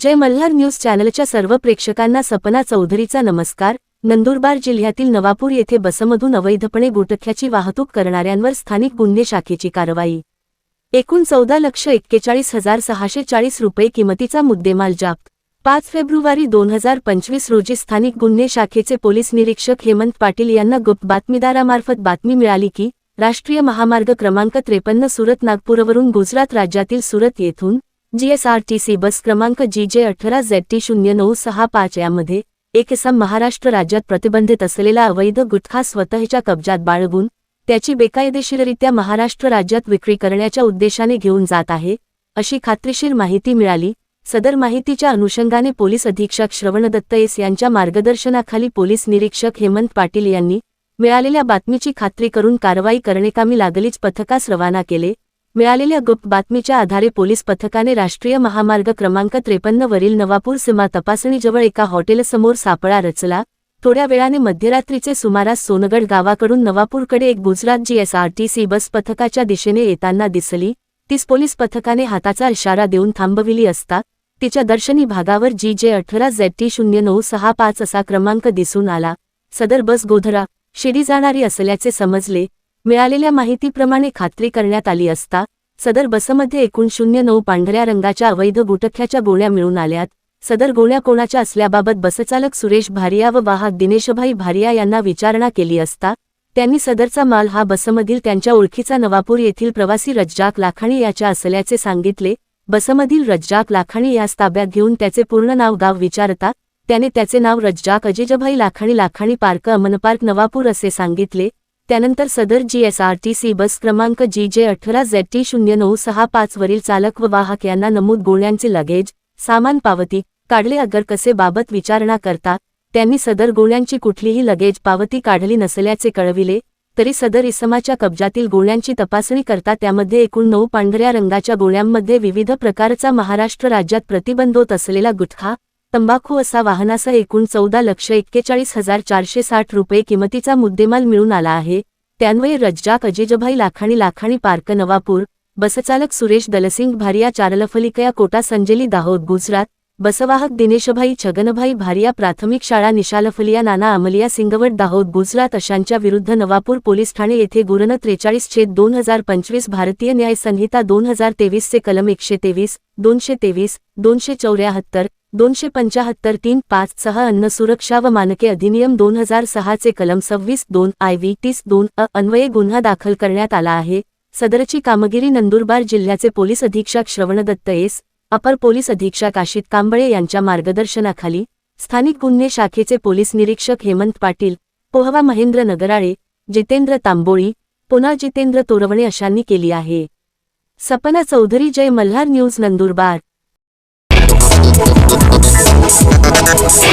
जय Malhar news चॅनलच्या सर्व प्रेक्षकांना सपना चौधरीचा नमस्कार. नंदुरबार जिल्ह्यातील नवापूर येथे बसमधून अवैधपणे गुटख्याची वाहतूक करणाऱ्यांवर स्थानिक गुन्हे शाखेची कारवाई. एकूण चौदा लक्ष एक्केचाळीस हजार सहाशे चाळीस रुपये किमतीचा मुद्देमाल जाप्त. पाच फेब्रुवारी दोन हजार पंचवीस रोजी स्थानिक गुन्हे शाखेचे पोलीस निरीक्षक हेमंत पाटील यांना गुप्त बातमीदारामार्फत बातमी मिळाली की राष्ट्रीय महामार्ग क्रमांक त्रेपन्न सुरत नागपूरवरून गुजरात राज्यातील सुरत येथून जीएसआरटीसी बस क्रमांक जी जे अठरा झेड टी शून्य नऊ सहा पाच यामध्ये एक महाराष्ट्र राज्यात प्रतिबंधित असलेला अवैध गुटखा स्वतःच्या कब्जात बाळगून त्याची बेकायदेशीररित्या महाराष्ट्र राज्यात विक्री करण्याच्या उद्देशाने घेऊन जात आहे अशी खात्रीशीर माहिती मिळाली. सदर माहितीच्या अनुषंगाने पोलीस अधीक्षक श्रवण एस यांच्या मार्गदर्शनाखाली पोलीस निरीक्षक हेमंत पाटील यांनी मिळालेल्या बातमीची खात्री करून कारवाई करणे कामी लागलीच पथकास रवाना केले. मिळालेल्या गुप्त बातमीच्या आधारे पोलीस पथकाने राष्ट्रीय महामार्ग क्रमांक त्रेपन्नवरील नवापूर सीमा तपासणीजवळ एका हॉटेलसमोर सापळा रचला. थोड्या वेळाने मध्यरात्रीचे सुमारास सोनगड गावाकडून नवापूरकडे एक गुजरात जीएसआरटीसी बस पथकाच्या दिशेने येताना दिसली. तीस पोलीस पथकाने हाताचा इशारा देऊन थांबविली असता तिच्या दर्शनी भागावर जी जे अठरा झेड टी शून्य नऊ सहा पाच असा क्रमांक दिसून आला. सदर बस गोधरा शिडी जाणारी असल्याचे समजले मिळालेल्या माहितीप्रमाणे खात्री करण्यात आली असता सदर बसमध्ये एकूण शून्य नऊ पांढऱ्या रंगाच्या अवैध गुटख्याच्या गोळ्या मिळून आल्यात. सदर गोळ्या कोणाच्या असल्याबाबत बसचालक सुरेश भारिया व वाहक दिनेशभाई भारिया यांना विचारणा केली असता त्यांनी सदरचा माल हा बसमधील त्यांच्या ओळखीचा नवापूर येथील प्रवासी रज्जाक लाखाणी याच्या असल्याचे सांगितले. बसमधील रज्जाक लाखाणी यास ताब्यात घेऊन त्याचे पूर्ण नाव गाव विचारता त्याने त्याचे नाव रज्जाक अजिजभाई लाखाणी लाखाणी पार्क अमनपार्क नवापूर असे सांगितले. त्यानंतर सदर जीएसआरटीसी बस क्रमांक जी जे अठरा झेड टी शून्य नऊ सहा पाच वरील चालक व वाहक यांना नमूद गोळ्यांचे लगेज सामान पावती काढले अगर कसे बाबत विचारणा करता त्यांनी सदर गोळ्यांची कुठलीही लगेज पावती काढली नसल्याचे कळविले तरी सदर इसमाच्या कब्जातील गोळ्यांची तपासणी करता त्यामध्ये एकूण नऊ पांढऱ्या रंगाच्या गोळ्यांमध्ये विविध प्रकारचा महाराष्ट्र राज्यात प्रतिबंधोत असलेला गुटखा तंबाखू असा वाहनासह एकूण चौदा लक्ष एक्केचाळीस हजार चारशे साठ रुपये किमतीचा मुद्देमाल मिळून आला आहे. त्यान्वये रज्जाक अजिजभाई लाखाणी लाखाणी पार्क नवापूर बसचालक सुरेश दलसिंग भारिया चारलफलिकया कोटा संजली दाहोद गुजरात बसवाहक दिनेशभाई छगनभाई भारिया प्राथमिक शाळा निशालफलिया नाना अमलिया सिंगवट दाहोद गुजरात अशांच्या विरुद्ध नवापूर पोलीस ठाणे येथे गुरन त्रेचाळीस छेद दोन हजार पंचवीस भारतीय न्याय संहिता दोन हजार तेवीसचे कलम एकशे तेवीस दोनशे तेवीस दोनशे चौऱ्याहत्तर दोनशे पंचाहत्तर तीन पाच सहा अन्न सुरक्षा व मानके अधिनियम दोन हजार सहाचे कलम सव्वीस दोन आय व्ही तीस दोन अ अन्वये गुन्हा दाखल करण्यात आला आहे. सदरची कामगिरी नंदुरबार जिल्ह्याचे पोलीस अधीक्षक श्रवणदत्त एस अपर पोलीस अधीक्षक आशित कांबळे यांच्या मार्गदर्शनाखाली स्थानिक गुन्हे शाखेचे पोलीस निरीक्षक हेमंत पाटील पोहवा महेंद्र नगराळे जितेंद्र तांबोळी पुन्हा जितेंद्र तोरवणे अशांनी केली आहे. Sapna Chaudhari Jay Malhar news Nandurbar. Thank you.